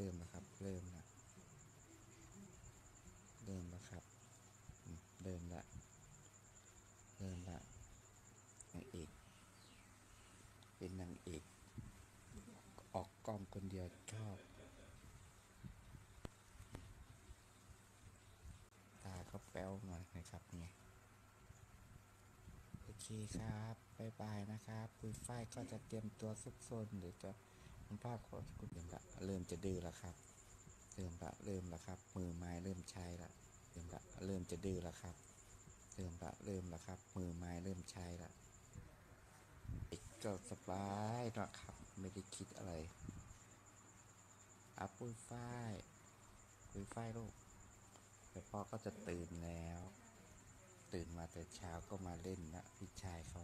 เริ่มแล้วครับ เริ่มละเริ่มแล้วครับเริ่มละเริ่มละนางเอก เป็นนางเอก ออกกล้องคนเดียวชอบ ตาก็แป้วมานะครับเนี่ยโอเคครับบายบายนะครับปุยฝ้ายก็จะเตรียมตัวซุกซนหรือจะ คุณภาพขอคุณเริ่มละเริ่มจะดื้อแล้วครับ เริ่มละเริ่มแล้วครับ มือไม้เริ่มใช้ละเริ่มละเริ่มจะดื้อแล้วครับ เริ่มละเริ่มแล้วครับ มือไม้เริ่มใช้ละเด็กก็สบายนะครับ ไม่ได้คิดอะไร อัพปุยฝ้ายปุยฝ้ายลูกแต่พ่อก็จะตื่นแล้ว ตื่นมาแต่เช้าก็มาเล่นนะพี่ชายเขา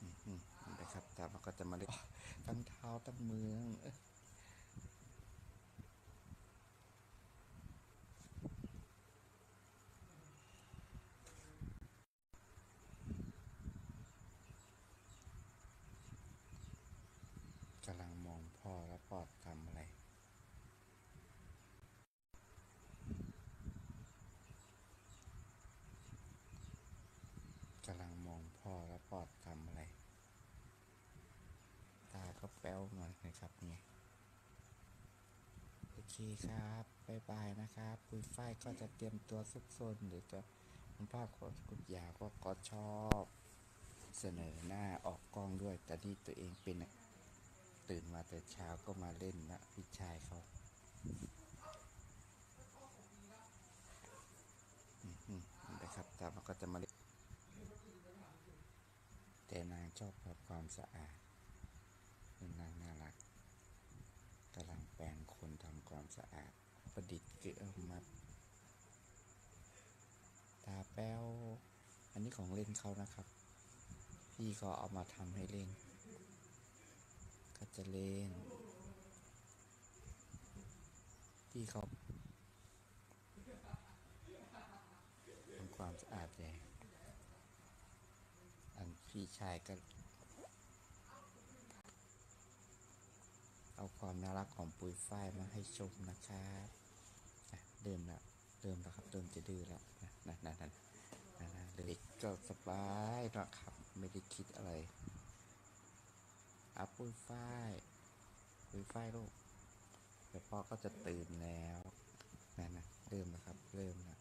อืมอืมนะครับแต่มันก็ จะมาเล่นตั้งเท้าตั้งเมืองเอ้ยกำลังมองพ่อแล้วพ่อทำอะไร กำลังมองพ่อแล้วพ่อทำอะไร ตาก็แป้วมานะครับเนี่ยโอเคครับบายบายนะครับปุยฝ้ายก็จะเตรียมตัวซุกซนหรือจะคุณภาพของคุณยาก็ก็ชอบเสนอหน้าออกกล้องด้วย แต่นี่ตัวเองเป็นตื่นมาแต่เช้าก็มาเล่นนะพี่ชายเขาอืมนะครับแต่มันก็จะมาเล่นแต่นางชอบความสะอาด เป็นนางน่ารักกำลังแปลงคนทำความสะอาด ประดิษฐ์เกลือมัดตาแป้ว อันนี้ของเล่นเขานะครับ พี่ก็เอามาทำให้เล่น ก็จะเล่น พี่เขาทำความสะอาดเลยอันพี่ชายก็ เอาความ น่ารักของปุยฝ้ายมาให้ชมนะครับเดิมแล้วเดิมแล้วครับเดิมจะดื้อแล้วนะนะนะนะนะเด็กก็สบายนะครับ ไม่ได้คิดอะไรอัพปุยฝ้ายปุยฝ้ายลูกเดี๋ยวพ่อก็จะตื่นแล้วนะนะเริ่มนะครับ เริ่มล้ว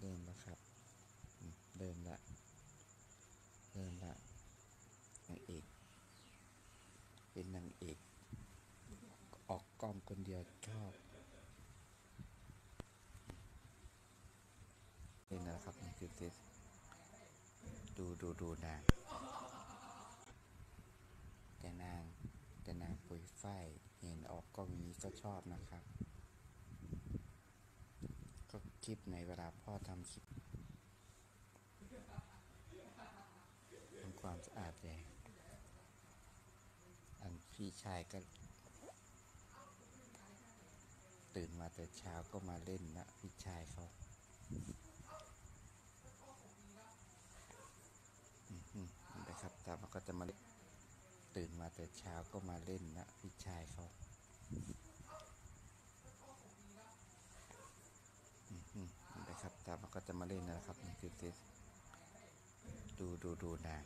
เริ่มแล้วครับ อืมเริ่มละเริ่มละนางเอก เป็นนางเอก ออ กล้องคนเดียวชอบเป็นนะครับนี่คือเซตดูดูดูนางแต่นางแต่นางปุยฝ้ายเห็นออกกล้องนี้ก็ชอบนะครับ ก็คลิปในเวลาพ่อทำคลิปทำความสะอาดเลยอันพี่ชายก็ ตื่นมาแต่เช้าก็มาเล่นนะพี่ชายเขาอืมอืมนะครับต่มันก็จะมาตื่นมาแต่เช้าก็มาเล่นนะพี่ชายเขาอืมอืมนะครับต่มันก็จะมาเล่นนะครับนี่คือเซดูดูดูนาง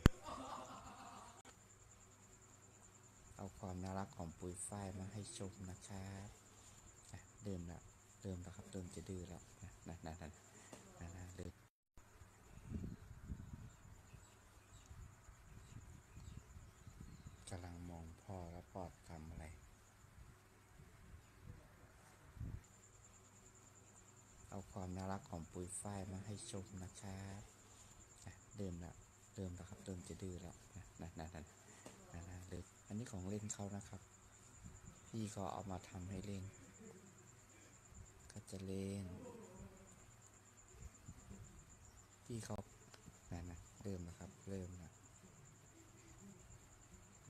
เอาความน่ารักของปุยฝ้ายมาให้ชมนะครับ เริ่มล้วเริ่มแล้วครับเริ่มจะดื้อแล้วนะนะนะนะนะนะเริ่มกำลังมองพ่อแล้วพ่อทำอะไรเอาความน่ารักของปุ๋ยฝ้ายมาให้ชมนะครับอะเริ่มล้วเริ่มแล้วครับเริ่มจะดื้อแล้วนะนะนะนะนะนะเริ่มอันนี้ของเล่นเขานะครับ พี่ก็เอามาทำให้เล่น ก็จะเล่นพี่เขานะนนะเริ่มแล้วครับ เริ่มแล้ว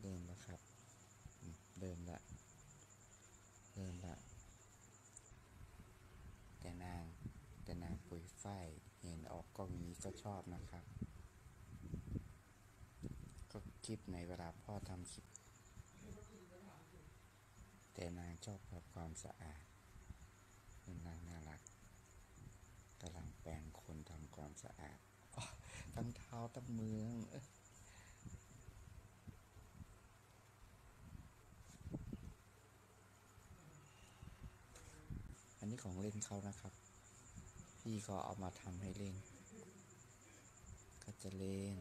เริ่มแล้วครับเริ่มละเริ่มละแต่นางแต่นางปุยฝ้ายเห็นออกกล้องนี้ก็ชอบนะครับ ก็คลิปในเวลาพ่อทำคลิป แต่นางชอบความสะอาด นางน่ารักกำลังแปลงคนทำความสะอาดตั้งเท้าทั้งเมือเอ้ยอันนี้ของเล่นเขานะครับ พี่ก็เอามาทำให้เล่น ก็จะเล่น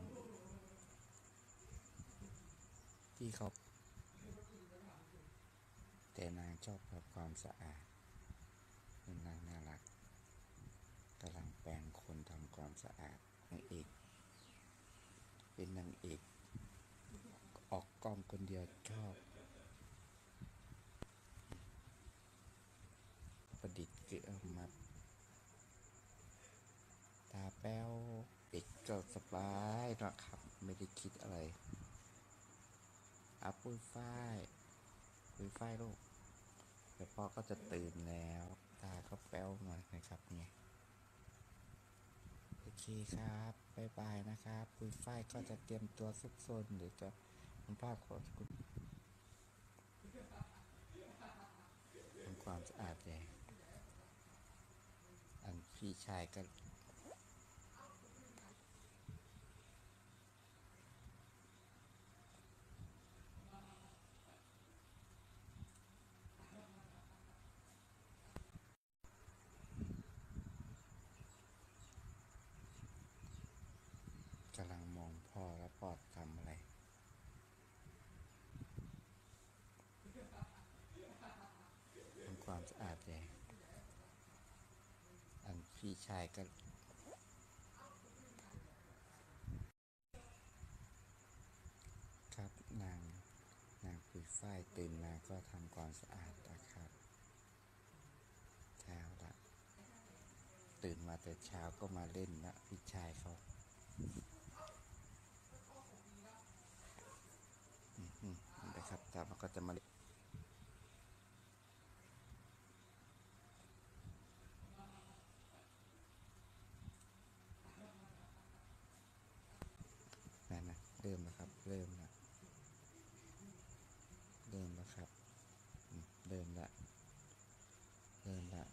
พี่เขาแต่นางชอบความสะอาด นางน่ารักกำลังแปลงคนทำความสะอาดนางเอก เป็นนางเอก ออกกล้องคนเดียวชอบ ประดิษฐ์เกลือมาตาแป้วเอกก็สบายนะครับ ไม่ได้คิดอะไรอาปุ้ยฝ้ายปุ้ยฝ้ายลูกเดี๋ยวพ่อก็จะตื่นแล้ว ตาก็แป้วหน่อยนะครับเนี่ยโอเคครับบายบายนะครับปุ้ยฝ้ายก็จะเตรียมตัวซุกซนหรือจะคุณพ่อขอคุณทำความสะอาดเลยอันพี่ชายก็ำลังมองพ่อแล้วพ่อทำอะไร ทำ ความสะอาดแดงอันพี่ชายก็ครับนางนางปุยฝ้ายตื่นมาก็ทำความสะอาดนะครับเช้าละตื่นมาแต่เช้าก็มาเล่นนะพี่ชายเขาอืมอืมนะครับครับมันก็จะมานั่นนะเริ่มแล้วครับ เริ่มแล้วเริ่มแล้วครับอืมเริ่มละเริ่มละ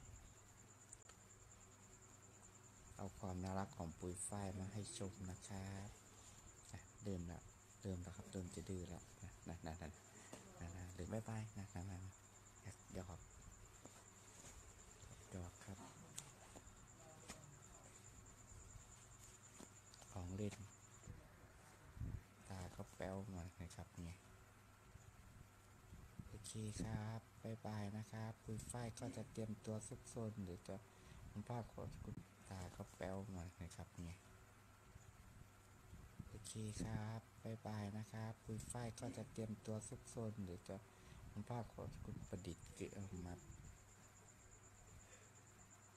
เอา ความน่ารักของปุ๋ยฝ้ายมาให้ชมนะครับเริ่มละเริ่มล้วครับเริ่มจะดื้อละนะนะนะนะนะหรือบายบายนะนะนะหยอกหยอกครับ ของเล่น ตาก็แป้วหน่อยนะครับเนี่ยโอเคครับบายบายนะครับ ปุ๋ยฝ้ายก็จะเตรียมตัวซุกซนหรือจะคุณพ่อขอคุณ ตาก็แป้วหน่อยนะครับเนี่ยโอเคครับบายบายนะครับปุยฝ้ายก็จะเตรียมตัวซุกซนหรือจะคุณพ่อขอคุณประดิษฐ์เกลือมา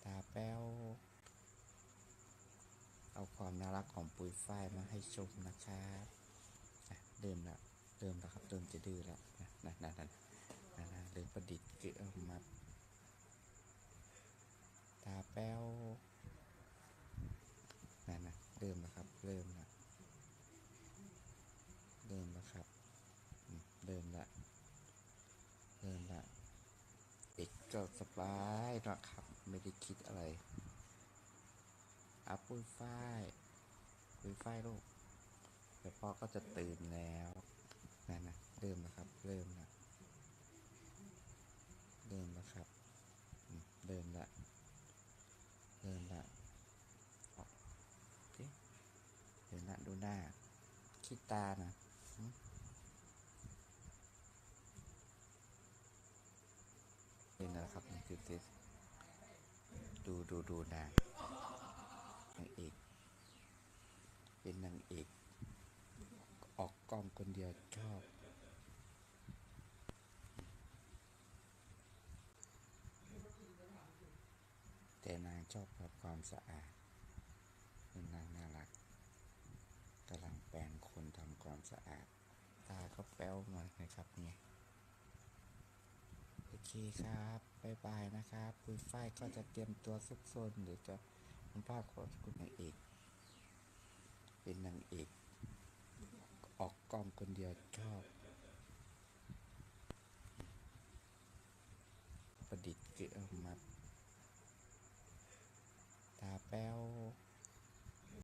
ตาแป้ว เอาความน่ารักของปุยฝ้ายมาให้ชมนะครับอ่เริ่มล้วเริ่มแล้วครับเริ่มจะดื้อแล้วนะนะนะนะนะนะเริ่มประดิษฐ์เกลือมาตาแป้วนั่นนะเริ่มแล้วครับ เริ่มแล้วเริ่มแล้วครับอืมเริ่มแล้วเริ่มแล้วเด็ ก็สบายนะครับ ไม่ได้คิดอะไรอาปุ้ยฝ้ายปุ้ยฝ้ายลูกเดี๋ยวพ่อก็จะตื่นแล้วนั่นนะเริ่มแล้วครับ เริ่มแล้วเริ่มแล้วครับเริ่มละเริ่มละออกเดี๋ยวนะดูหน้าคิดตานะหืมนี่นะครับนี่คือคือ ดูดูดูน้านางเอก เป็นนางเอก ออกกล้องคนเดียวชอบ แต่นางชอบทำความสะอาดนางน่ารักกำลังแปลงคนทำความสะอาด ตาก็แป้วหน่อยนะครับเนี่ย โอเคครับ บายๆนะครับคุณฝ้ายก็จะเตรียมตัวซุกซนหรือจะคุณภาอขอคุณนางเอก เป็นนางเอก ออกกล้องคนเดียวชอบ ประดิษฐ์เกลือมาตาแป้ว